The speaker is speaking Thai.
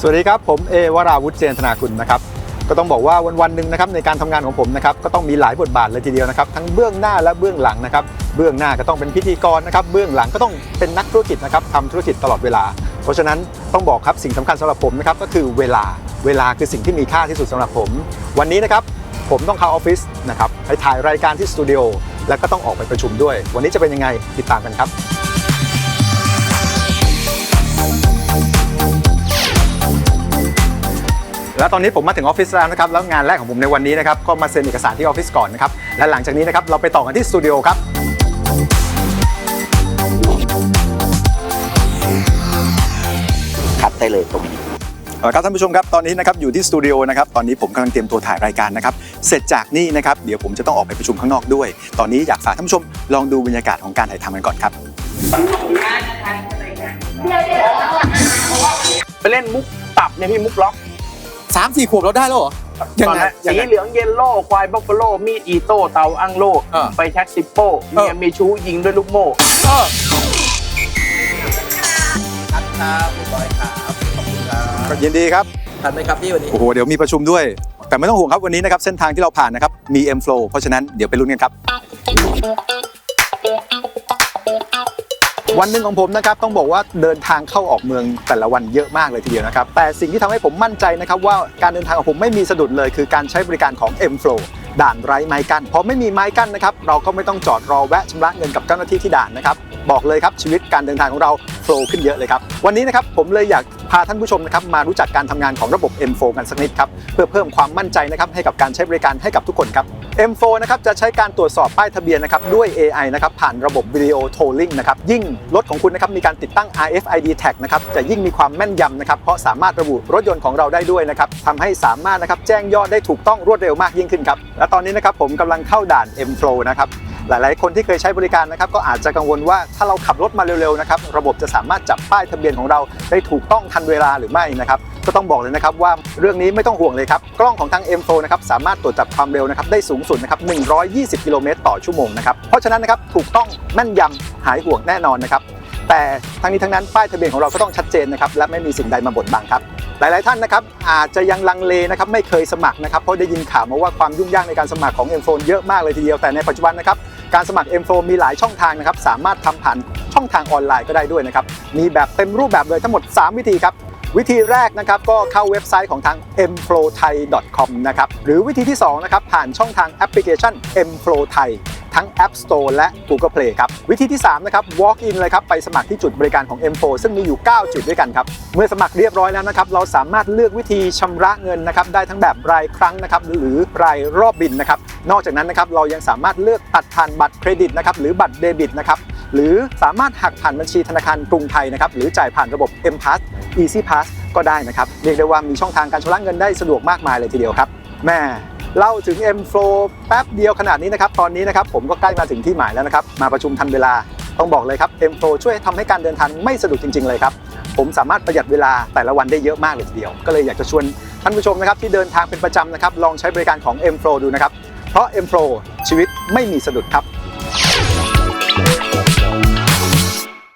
สวัสดีครับ ผมเอวราวุฒิเจนธนาคุณนะครับก็ต้องบอกว่าวันวันๆหนึ่งนะครับในการทำงานของผมนะครับก็ต้องมีหลายบทบาทเลยทีเดียวนะครับทั้งเบื้องหน้าและเบื้องหลังนะครับเบื้องหน้าก็ต้องเป็นพิธีกรนะครับเบื้องหลังก็ต้องเป็นนักธุรกิจนะครับทำธุรกิจตลอดเวลา เพราะฉะนั้นต้องบอกครับสิ่งสำคัญสำหรับผมนะครับก็คือเวลาเวลาคือสิ่งที่มีค่าที่สุดสำหรับผม วันนี้นะครับผมต้องเข้าออฟฟิศนะครับไปถ่ายรายการที่สตูดิโอแล้วก็ต้องออกไปประชุมด้วย วันนี้จะเป็นยังไงติดตามกันครับ แล้วตอนนี้ผมมาถึงออฟฟิศแล้วนะครับแล้วงานแรกของผมในวันนี้นะครับก็มาเซ็นเอกสารที่ออฟฟิศก่อนนะครับและหลังจากนี้นะครับเราไปต่อกันที่สตูดิโอครับคัดได้เลยตรงนี้เอาละครับท่านผู้ชมครับตอนนี้นะครับอยู่ที่สตูดิโอนะครับตอนนี้ผมกำลังเตรียมตัวถ่ายรายการนะครับเสร็จจากนี่นะครับเดี๋ยวผมจะต้องออกไปประชุมข้างนอกด้วย ตอนนี้อยากฝากท่านผู้ชมลองดูบรรยากาศของการถ่ายทำกันก่อนครับไปเล่นมุกตับเนี่ยพี่มุกล็อก สามสี่ขวบเราได้แล้วเหรอตอนนั้นสีเหลืองเยลโล่ควายบัฟฟาโลมีดอีโต้เตาอังโลเออไปแช็กซิปโป้เมียมีชู้ยิงด้วยลูกโม่ครับพี่บอยครับขอบคุณครับยินดีครับ ทันไหมครับพี่วันนี้ โอ้โห เดี๋ยวมีประชุมด้วย แต่ไม่ต้องห่วงครับวันนี้นะครับ เส้นทางที่เราผ่านนะครับ มี M Flow เพราะฉะนั้นเดี๋ยวไปลุ้นกันครับ วันหนึ่งของผมนะครับต้องบอกว่าเดินทางเข้าออกเมืองแต่ละวันเยอะมากเลยทีเดียวนะครับแต่สิ่งที่ทำให้ผมมั่นใจนะครับว่าการเดินทางของผมไม่มีสะดุดเลย คือการใช้บริการของ M Flow ด่านไร้ไม้กั้นพอไม่มีไม้กั้นนะครับเราก็ไม่ต้องจอดรอแวะชำระเงินกับเจ้าหน้าที่ที่ด่านนะครับบอกเลยครับชีวิตการเดินทางของเราโฟล์ขึ้นเยอะเลยครับวันนี้นะครับผมเลยอยาก พาท่านผู้ชมนะครับมารู้จักการทำงานของระบบ M4 กันสักนิดครับเพื่อเพิ่มความมั่นใจนะครับให้กับการใช้บริการให้กับทุกคนครับ M4 นะครับจะใช้การตรวจสอบป้ายทะเบียนนะครับด้วย AI นะครับผ่านระบบวิดีโอโทลลิงนะครับยิ่งรถของคุณนะครับมีการติดตั้ง RFID tag นะครับจะยิ่งมีความแม่นยำนะครับเพราะสามารถระบุรถยนต์ของเราได้ด้วยนะครับทำให้สามารถนะครับแจ้งยอดได้ถูกต้องรวดเร็วมากยิ่งขึ้นครับและตอนนี้นะครับผมกำลังเข้าด่าน M-Flow นะครับ หลาย ๆ คนที่เคยใช้บริการนะครับก็อาจจะกังวลว่าถ้าเราขับรถมาเร็ว ๆ นะครับระบบจะสามารถจับป้ายทะเบียนของเราได้ถูกต้องทันเวลาหรือไม่นะครับก็ต้องบอกเลยนะครับว่าเรื่องนี้ไม่ต้องห่วงเลยครับ กล้องของทาง M4 นะครับสามารถตรวจจับความเร็วนะครับได้สูงสุดนะครับ120 กิโลเมตรต่อชั่วโมงนะครับเพราะฉะนั้นนะครับถูกต้องแม่นยำหายห่วงแน่นอนนะครับแต่ทั้งนี้ทั้งนั้นป้ายทะเบียนของเราก็ต้องชัดเจนนะครับและไม่มีสิ่งใดมาบดบังครับหลาย ๆ ท่านนะครับอาจจะยังลังเลนะครับไม่เคยสมัครนะครับเพราะได้ยินข่าวมาว่าความยุ่งยากในการสมัครของ M Phone เยอะมากเลยทีเดียวแต่ในปัจจุบันนะครับ การสมัคร m f o มีหลายช่องทางนะครับ สามารถทำผ่านช่องทางออนไลน์ก็ได้ด้วยนะครับ มีแบบเต็มรูปแบบเลยทั้งหมด 3 วิธีครับ วิธีแรกนะครับก็เข้าเว็บไซต์ของทาง mflowthai.com นะครับ หรือวิธีที่2นะครับผ่านช่องทางแอปพลิเคชัน mflow thai ทั้ง App Store และ Google Play ครับ วิธีที่ 3 นะครับ walk in เลยครับ ไปสมัครที่จุดบริการของ M4 ซึ่งมีอยู่ 9 จุดด้วยกันครับ เมื่อสมัครเรียบร้อยแล้วนะครับ เราสามารถเลือกวิธีชำระเงินนะครับ ได้ทั้งแบบรายครั้งนะครับ หรือรายรอบบินนะครับ นอกจากนั้นนะครับ เรายังสามารถเลือกตัดผ่านบัตรเครดิตนะครับ หรือบัตรเดบิตนะครับ หรือสามารถหักผ่านบัญชีธนาคารกรุงไทยนะครับ หรือจ่ายผ่านระบบ M Pass Easy Pass ก็ได้นะครับ เรียกได้ว่ามีช่องทางการชำระเงินได้สะดวกมากมายเลยทีเดียวครับแม่ เล่าถึง M Flow แป๊บเดียวขนาดนี้นะครับ ตอนนี้นะครับผมก็ใกล้มาถึงที่หมายแล้วนะครับ มาประชุมทันเวลา ต้องบอกเลยครับ M Flow ช่วยทำให้การเดินทางไม่สะดุดจริง ๆ เลยครับ ผมสามารถประหยัดเวลาแต่ละวันได้เยอะมากเลยทีเดียว ก็เลยอยากจะชวนท่านผู้ชมนะครับที่เดินทางเป็นประจำนะครับ ลองใช้บริการของ M Flow ดูนะครับ เพราะ M Flow ชีวิตไม่มีสะดุดครับ